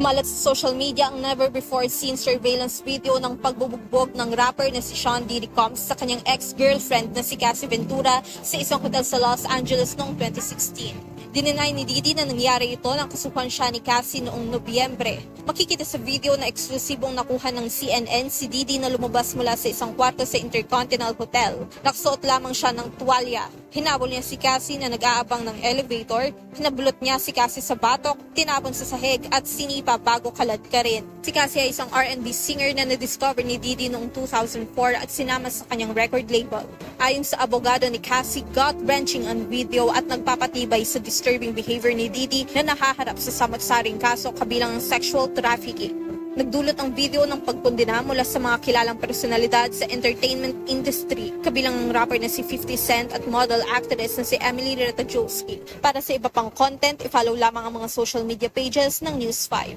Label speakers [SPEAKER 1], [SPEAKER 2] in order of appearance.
[SPEAKER 1] Kumalat sa social media ang never before seen surveillance video ng pagbubugbog ng rapper na si Sean Diddy Combs sa kanyang ex-girlfriend na si Cassie Ventura sa isang hotel sa Los Angeles noong 2016. Dininay ni Didi na nangyari ito nang kasuhan siya ni Cassie noong Nobyembre. Makikita sa video na eksklusibong nakuha ng CNN si Didi na lumabas mula sa isang kwarto sa Intercontinental Hotel. Naksuot lamang siya ng tuwalya. Hinabol niya si Cassie na nag-aabang ng elevator, hinabulot niya si Cassie sa batok, tinapon sa sahig at sinipa bago kalad ka rin. Si Cassie ay isang R&B singer na na-discover ni Didi noong 2004 at sinama sa kanyang record label. Ayon sa abogado ni Cassie, gut-wrenching ang video at nagpapatibay sa disturbing behavior ni Didi na nahaharap sa samot-saring kaso kabilang ang sexual trafficking. Nagdulot ang video ng pagkondena mula sa mga kilalang personalidad sa entertainment industry, kabilang ang rapper na si 50 Cent at model actress na si Emily Ratajkowski. Para sa iba pang content, i-follow lamang ang mga social media pages ng News 5.